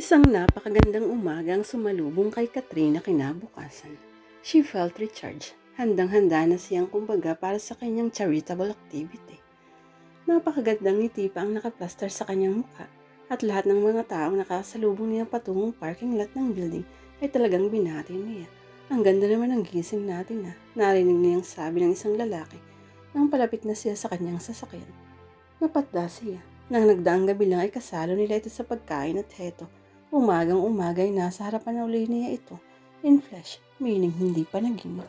Isang napakagandang umaga ang sumalubong kay Katrina kinabukasan. She felt recharged. Handang-handa na siyang kumbaga para sa kanyang charitable activity. Napakagandang ngiti pa ang nakaplaster sa kanyang mukha at lahat ng mga taong nakasalubong niya patungong parking lot ng building ay talagang binati niya. Ang ganda naman ng gising natin na narinig niyang sabi ng isang lalaki nang palapit na siya sa kanyang sasakyan. Napatda siya. Nang nagdaang gabi lang ay kasalo nila ito sa pagkain at heto, umagang umaga ay nasa harapan na uli niya ito. In flesh, meaning hindi pa naging.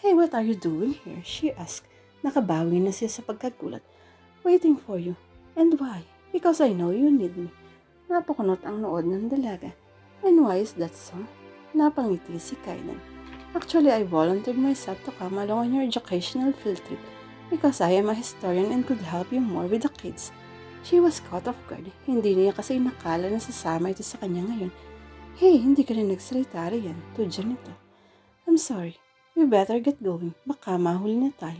Hey, what are you doing here? She asked. Nakabawi na siya sa pagkagulat. Waiting for you. And why? Because I know you need me. Napakunot ang nood ng dalaga. And why is that so? Napangiti si Kainan. Actually, I volunteered myself to come along on your educational field trip because I am a historian and could help you more with the kids. She was caught off guard. Hindi niya kasi nakala na sasama ito sa kanya ngayon. Hey, hindi ka na nagsalita riyan. Tudya nito. I'm sorry. We better get going. Baka mahuli na tayo.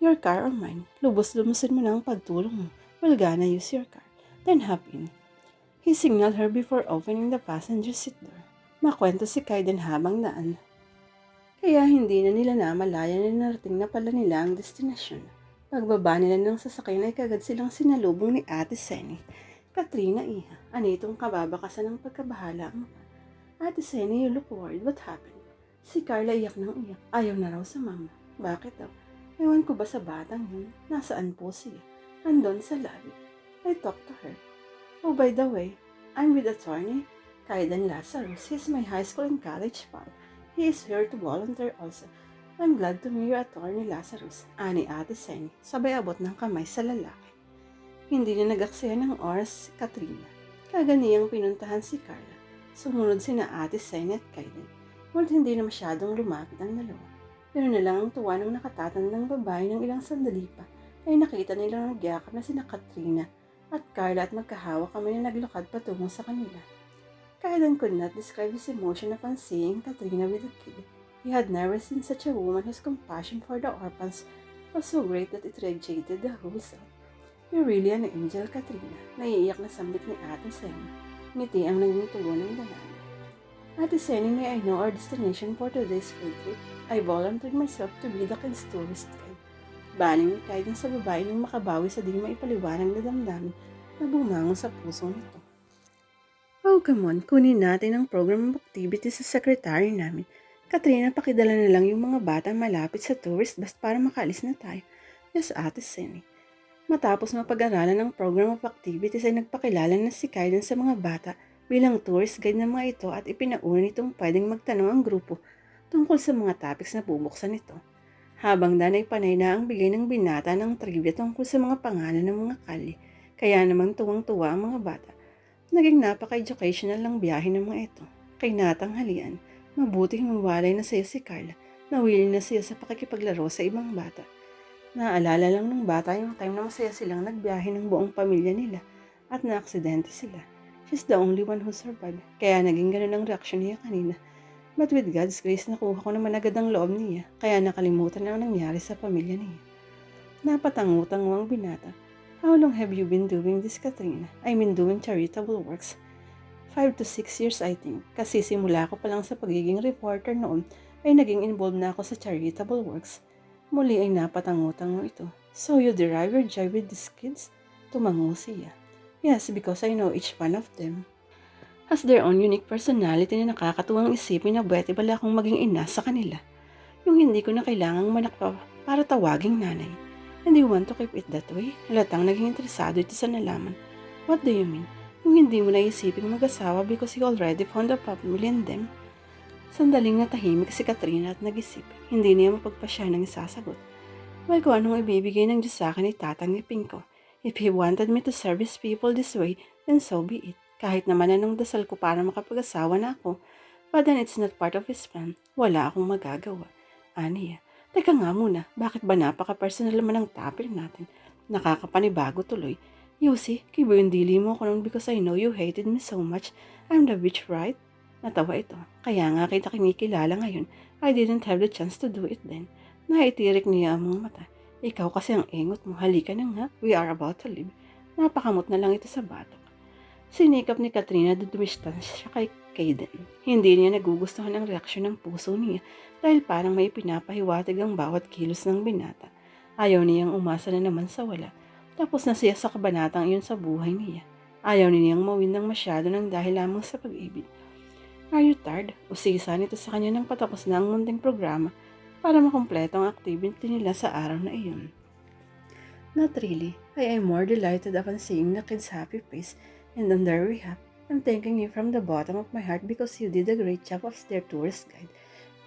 Your car or mine. Lubos-lumusin mo na ang pagtulong mo. We're gonna use your car. Then hop in. He signaled her before opening the passenger seat door. Makwento si Kaiden habang daan. Kaya hindi na nila namalayan na narating na pala nila ang destinasyon. Pagbaba nila ng sasakyan ay kagad silang sinalubong ni Ate Senny. Katrina Iha, anitong kababakasan ng pagkabahala mo. Ate Senny, you look worried. What happened? Si Carla iyak ng iyak. Ayaw na raw sa mama. Bakit daw? Ewan ko ba sa batang yun? Nasaan po siya? Andon sa lobby. I talked to her. Oh, by the way, I'm with attorney Kaidan Lazarus. He's my high school and college pal. He is here to volunteer also. I'm glad to meet you, Attorney Lazarus. Ani Ate Senny, sabay abot ng kamay sa lalaki. Hindi na nagaksaya ng oras si Katrina. Kaganiyang pinuntahan si Carla. Sumunod sina Ate Senny at Kaidan. Ngunit hindi na masyadong lumapit ang dalawa. Pero na lang ang tuwa ng nakatatandang babae ng ilang sandali pa ay nakita nilang nagyakap na sina Katrina at Carla at magkahawak kami na naglakad patungo sa kanila. Kailan could not describe his emotion upon seeing Katrina with a kid. He had never seen such a woman whose compassion for the orphans was so great that it radiated the whole self. You're really an angel, Katrina. Naiiyak na sambit ni Ate Senny. Ngiti ang naging tugon ng lalaki. Ate Senny, may I know our destination for today's field trip? I volunteered myself to be the kid's tourist guide. Baling ni Kaiden sa babae nang makabawi sa di maipaliwanag na damdamin na bumangon sa puso nito. Oh, come on. Kunin natin ang program of activity sa secretary namin. Katrina, pakidala na lang yung mga bata malapit sa tourist bus para makalis na tayo. Yes, Ate Senny. Matapos mapag-aralan ng program of activities ay nagpakilala na si Kaiden sa mga bata bilang tourist guide ng mga ito at ipinauna nitong pwedeng magtanong ang grupo tungkol sa mga topics na bubuksan nito. Habang dan ay panay na ang bigay ng binata ng trivia tungkol sa mga pangalan ng mga kali, kaya naman tuwang-tuwa ang mga bata. Naging napaka-educational lang biyahe ng mga ito. Kay natanghalian, mabuting mawalay na siya si Carla. Nawili na siya sa pakikipaglaro sa ibang bata. Naalala lang ng bata yung time na masaya silang nagbiyahe ng buong pamilya nila at naaksidente sila. She's the only one who survived, kaya naging ganun ang reaksyon niya kanina. But with God's grace, nakuha ko naman agad ang loob niya, kaya nakalimutan na ang nangyari sa pamilya niya. Napatangutang ang binata. How long have you been doing this, Katrina? I mean doing charitable works. Five to six years, I think. Kasi simula ko pa lang sa pagiging reporter noon, ay naging involved na ako sa charitable works. Muli ay napatangutang mo ito. So you derive your joy with these kids? Tumango siya. Yes, because I know each one of them. Has their own unique personality na nakakatuwang isipin na bwete bala akong maging ina sa kanila. Yung hindi ko na kailangang manak pa para tawaging nanay. And you want to keep it that way? Halatang naging interesado ito sa nalaman. What do you mean? Yung hindi mo naisiping mag-asawa because you already found a family in them? Sandaling natahimik si Katrina at nag-isip. Hindi niya mapagpasya ng isasagot. Well, kung anong ibibigay ng Diyos sa akin ay tatanggipin ko. If He wanted me to service people this way, then so be it. Kahit naman anong dasal ko para makapag-asawa na ako, but then it's not part of His plan. Wala akong magagawa. Aniya, teka nga muna, bakit ba napaka-personal naman ang topic natin? Nakakapanibago tuloy. You see, kibo yung dili mo ko nun because I know you hated me so much. I'm the bitch, right? Natawa ito. Kaya nga kita kinikilala ngayon. I didn't have the chance to do it then. Naitirik niya ang mga mata. Ikaw kasi ang engot mo. Halika na nga. We are about to leave. Napakamot na lang ito sa batok. Sinikap ni Katrina na dumistansya kay Kaden. Hindi niya nagugustuhan ang reaksyon ng puso niya dahil parang may pinapahiwatig ang bawat kilos ng binata. Ayaw niyang umasa na naman sa wala. Tapos na siya sa kabanatang iyon sa buhay niya. Ayaw niyang mawin ng masyado ng dahil lamang sa pag-ibig. Are you tired? Usisa nito sa kanya nang patapos na ang munting programa para makumpleto ang activity nila sa araw na iyon. Not really. I am more delighted upon seeing the kid's happy face and on their behalf, I'm thanking you from the bottom of my heart because you did a great job as their tourist guide.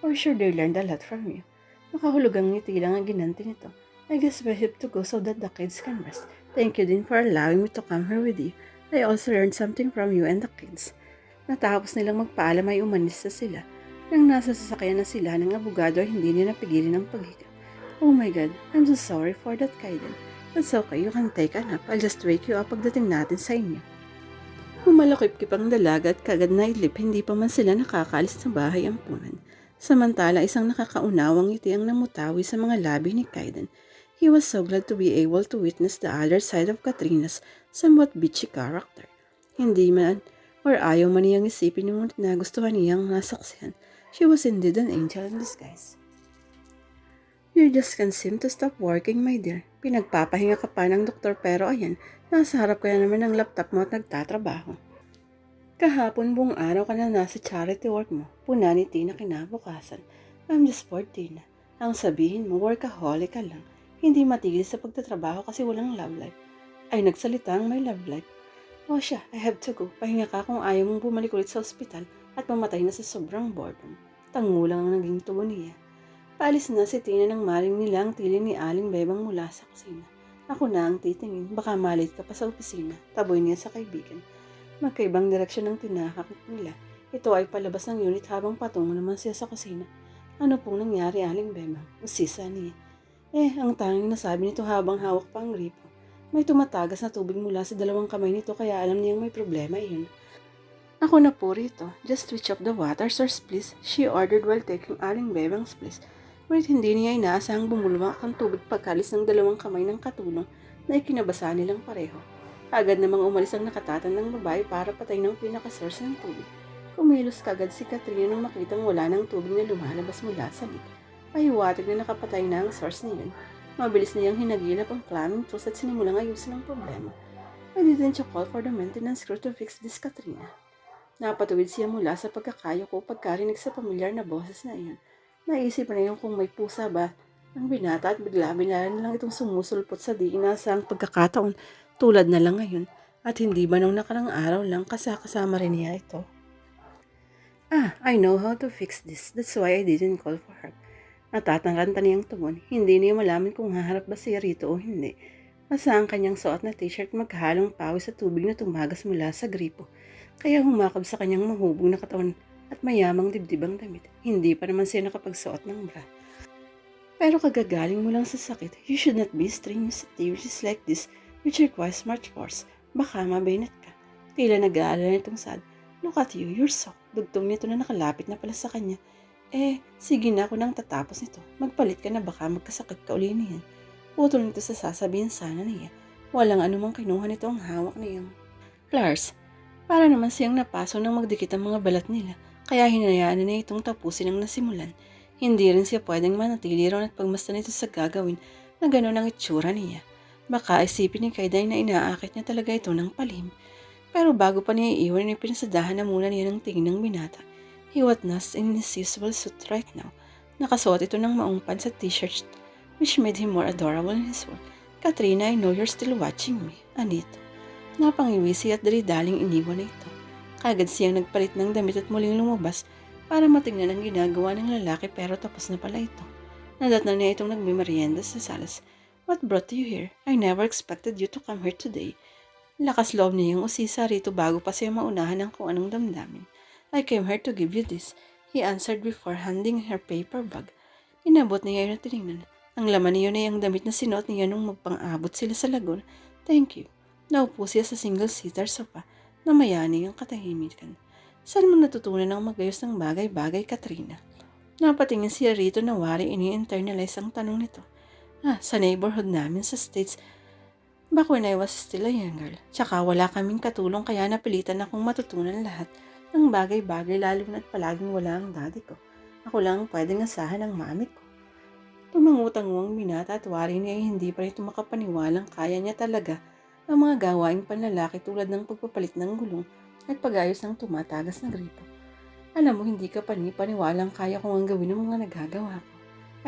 For sure they learned a lot from you. Nakahulugang ngiti lang ang ginanti nito. I guess we have to go so that the kids can rest. Thank you din for allowing me to come here with you. I also learned something from you and the kids. Natapos nilang magpaalam ay umanis na sila. Nang nasa sasakyan na sila ng abogado ay hindi niya napigilan ang paghiga. Oh my God, I'm so sorry for that, Kaiden. That's okay, you can take a nap. I'll just wake you up pagdating natin sa inyo. Humalakip-kip ang dalaga at kagad na ilip, hindi pa man sila nakakaalis sa bahay ampunan. Samantala, isang nakakaunawang ngiti ang namutawi sa mga labi ni Kaiden. He was so glad to be able to witness the other side of Katrina's somewhat bitchy character. Hindi man, or ayaw man niyang isipin yung nagustuhan niyang nasaksihan. She was indeed an angel in disguise. You just can't seem to stop working, my dear. Pinagpapahinga ka pa ng doktor pero ayan, nasa harap ka na naman ng laptop mo at nagtatrabaho. Kahapon buong araw ka na nasa charity work mo. Puna ni Tina kinabukasan. I'm just bored, Tina. Ang sabihin mo, workaholic ka lang. Hindi matigil sa pagtatrabaho kasi walang love life. Ay nagsalita ang may love life. O siya, I have to go. Pahinga ka kung ayaw mong bumalik ulit sa ospital at mamatay na sa sobrang boredom. Tangulang ang naging tugon niya. Paalis na si Tina nang maring nila ang tili ni Aling Bebang mula sa kusina. Ako na ang titingin, baka malit ka pa sa opisina, taboy niya sa kaibigan. Magkaibang direksyon ng tinakak nila. Ito ay palabas ng unit habang patungo naman siya sa kusina. Ano pong nangyari, Aling Bebang? Usisa niya. Eh, ang tanging nasabi nito habang hawak pa ang gripo. May tumatagas na tubig mula sa dalawang kamay nito kaya alam niyang may problema iyon. Ako na po rito. Just switch off the water source please. She ordered while taking Aling Bebang's place. Ngunit hindi niya inaasahang bumulwak ang tubig pagkalis ng dalawang kamay ng katulong na ikinabasa nilang pareho. Agad namang umalis ang nakatatan ng babae para patay ng pinaka-source ng tubig. Kumilos kagad si Katrina nang makitang wala ng tubig na lumalabas mula sa lid. Pahiwatig na nakapatay na ang source niyon. Mabilis niyang hinagilap ang plumbing tools at sinimulang ayusin ang problema. I didn't you call for the maintenance crew to fix this, Katrina? Napatuwid siya mula sa pagkakayo ko pagkarinig sa pamilyar na boses na iyon. Naisip na yung kung may pusa ba ang binata at bigla-bigla na lang itong sumusulpot sa di inaasang pagkakataon tulad na lang ngayon at hindi ba nung nakarang araw lang kasakasama rin niya ito. Ah, I know how to fix this. That's why I didn't call for help. Natatangkanta niyang tugon. Hindi niya malaman kung haharap ba siya rito o hindi. Basta ang kanyang suot na t-shirt magkahalong pawis sa tubig na tumagas mula sa gripo. Kaya humakab sa kanyang mahubog na katawan at mayamang dibdibang damit. Hindi pa naman siya nakapagsuot ng bra. Pero kagagaling mo lang sa sakit, you should not be strenuous activities like this which requires much force. Baka mabinet ka. Tila nag-aalala nitong sad. Look at you, you're so. Dugtong nito na nakalapit na pala sa kanya. Eh, sige na ako nang tatapos nito. Magpalit ka na baka magkasakit ka uli niyan. Putol nito sa sasabihin sana niya. Walang anumang kinuha nito ang hawak niyang. Flowers, para naman siyang napaso nang magdikit ang mga balat nila. Kaya hinayaan na itong tapusin ang nasimulan. Hindi rin siya pwedeng manatili ron at pagmasdan nito sa gagawin na gano'n ang itsura niya. Baka isipin ni Kaiday na inaakit niya talaga ito ng palihim. Pero bago pa niya iiwan, pinasadahan na muna niya ng tingin ng binata. He was not in his usual suit right now. Nakasuot ito ng maong pants at t-shirt which made him more adorable in his work. Katrina, I know you're still watching me. Anito. Napangiwisi at dali-daling iniwan na ito. Kagad siyang nagpalit ng damit at muling lumabas para matingnan ang ginagawa ng lalaki pero tapos na pala ito. Nadatnan niya itong nagmimerienda sa salas. What brought you here? I never expected you to come here today. Lakas loob niya yung usisa rito bago pa siya maunahan ng kung anong damdamin. I came here to give you this. He answered before handing her paper bag. Inabot niya yun at tinignan. Ang laman niyo na yung damit na sinuot niya nung magpang-abot sila sa lagoon. Thank you. Naupo siya sa single-seater sofa na mayani ang katahimikan. Saan mo natutunan ang magayos ng bagay-bagay, Katrina? Napatingin siya rito na wari ini-internalize ang tanong nito. Ah, sa neighborhood namin sa States, Back when I was still a young girl. Tsaka wala kaming katulong kaya napilitan akong matutunan lahat ng bagay-bagay lalo na't palaging wala ang daddy ko. Ako lang ang pwedeng asahan ng mami ko. Tumangutang-uwang binata at wari niya ay hindi pa rin makapaniwalang kaya niya talaga ang mga gawaing panlalaki tulad ng pagpapalit ng gulong at pag-ayos ng tumatagas na gripo. Alam mo, hindi ka panipaniwalang kaya kong ang gawin ng mga nagagawa ko.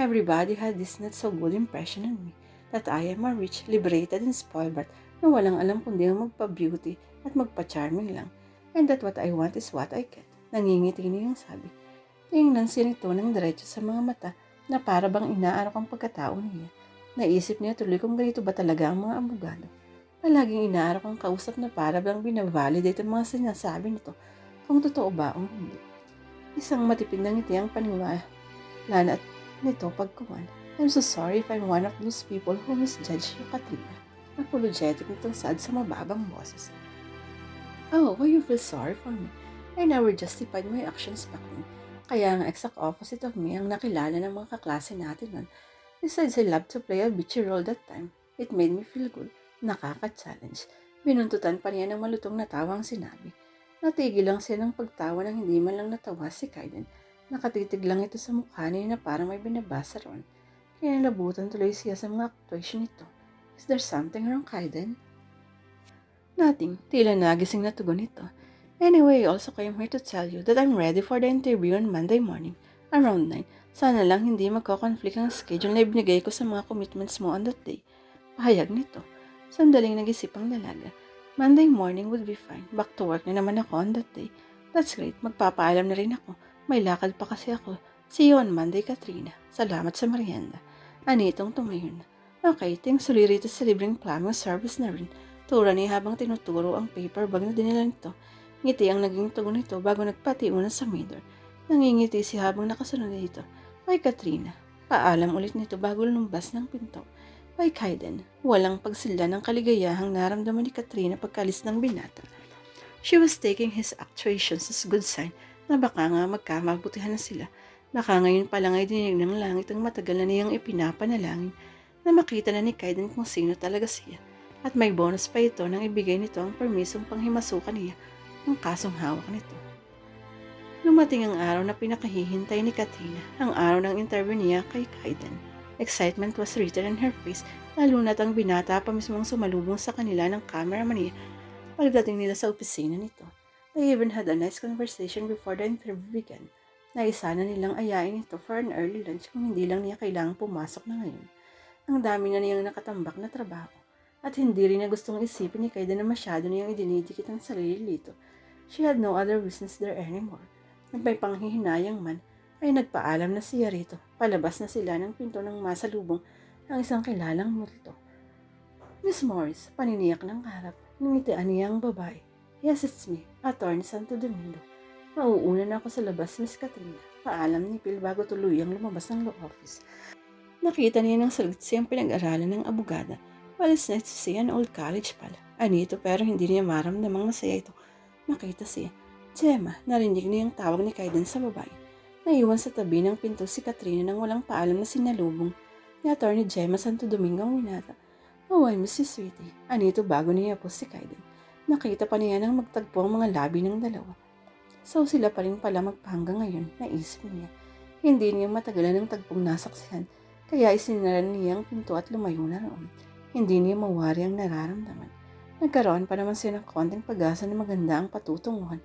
Everybody had this not so good impression on me that I am a rich, liberated, and spoiled brat na walang alam kundi ang magpa-beauty at magpa-charming lang. And that what I want is what I get. Nangingiti niyang sabi. Tingnan siya nito ng diretso sa mga mata na para bang inaarok ang pagkatao niya. Naisip niya tuloy kung ganito ba talaga ang mga abogado. Palaging inaarok ang kausap na para bang binavalidate ang mga sinasabi nito kung totoo ba o hindi. Isang matipid na ngiti ang paniwala at nito pagkuwan. I'm so sorry if I'm one of those people who misjudge you, Katrina. Apologetic nitong sad sa mababang boses. Oh, why you feel sorry for me? I never justified my actions back then. Kaya ang exact opposite of me ang nakilala ng mga kaklase natin nun. Besides, I love to play a bitchy role that time. It made me feel good. Nakaka-challenge. Binuntutan pa niya ng malutong na tawang sinabi. Natigil lang siya ng pagtawa nang hindi man lang natawa si Kaiden. Nakatitig lang ito sa mukha niya na parang may binabasa ron. Kaya nabutan tuloy siya sa mga actuation nito. Is there something wrong, Kaiden? Nothing. Tila nagising na tugon nito. Anyway, I also came here to tell you that I'm ready for the interview on Monday morning, around 9. Sana lang hindi magko-conflict ang schedule na ibinigay ko sa mga commitments mo on that day. Pahayag nito. Sandaling nag-isip ang dalaga. Monday morning would be fine. Back to work na naman ako on that day. That's great. Magpapaalam na rin ako. May lakad pa kasi ako. See you on Monday, Katrina. Salamat sa merienda. Anitong tumayon na. Okay, thanks ulit rito sa libreng plumbing service na rin. Tura niya habang tinuturo ang paper bag na dinala nito. Ngiti ang naging tugon nito bago nagpati una sa maidor. Nangingiti si habang nakasunod dito. Ay Katrina, paalam ulit nito bago lumabas ng pinto. Ay Kaiden, walang pagsila ng kaligayahang naramdaman ni Katrina pagkalis ng binata. She was taking his actuations as good sign na baka nga magkamabutihan na sila. Baka ngayon pa lang ay dinig ng langit ang matagal na niyang ipinapanalangin na makita na ni Kaiden kung sino talaga siya. At may bonus pa ito nang ibigay nito ang permisong panghimasukan niya ng kasong hawak nito. Lumating ang araw na pinakahihintay ni Katrina, ang araw ng interview niya kay Kaiden. Excitement was written in her face, lalo na't ang binata pa mismong sumalubong sa kanila ng cameraman niya pagdating nila sa opisina nito. They even had a nice conversation before the interview began. Naisa na nilang ayain ito for an early lunch kung hindi lang niya kailangang pumasok na ngayon. Ang dami na niyang nakatambak na trabaho at hindi rin niya gustong isipin ni Kaida na masyado niyang idinidikit ang sarili dito. She had no other business there anymore. At may panghihinayang man, ay nagpaalam na siya rito. Palabas na sila ng pinto ng masalubong ang isang kilalang multo. Miss Morris, paniniyak ng harap, nangitian niya ang babae. Yes, it's me, Attorney Santo Domingo. Mauuna na ako sa labas, Miss Katrina. Paalam ni Phil bago tuluyang lumabas ng law office. Nakita niya ng salit siyang pinag-aralan ng abogada. Well, it's nice to see an old college pal. Anito pero hindi niya maramdamang masaya ito. Makita siya. Gemma, narinig niya ang tawag ni Kaiden sa babae. Naiwan sa tabi ng pinto si Katrina nang walang paalam na sinalubong ni Atty. Gemma Santo Domingo ang winata. Oh, ay, Mrs. Sweetie. Anito bago niya po si Kaiden. Nakita pa niya nang magtagpo ang mga labi ng dalawa. So sila pa rin pala magpahanggang ngayon, naisip niya. Hindi niya matagalan ng tagpong nasaksihan, kaya isinaran niya ang pinto at lumayo na roon. Hindi niya mawari ang nararamdaman. Nagkaroon pa naman siya ng konting pag-asa na maganda ang patutunguhan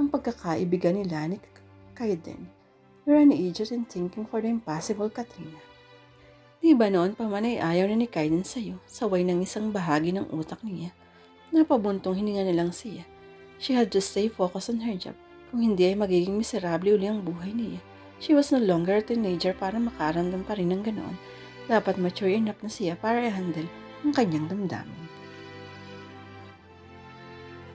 ng pagkakaibigan nila ni Kaiden. You're an idiot in thinking for the impossible, Katrina. Di ba noon pa man ay ayaw na ni Kaiden sa'yo, saway ng isang bahagi ng utak niya. Napabuntong hininga na lang siya. She had to stay focused on her job. Kung hindi ay magiging miserable uli ang buhay niya. She was no longer a teenager para makaramdam pa rin ng ganoon. Dapat mature enough na siya para i-handle ang kanyang damdamin.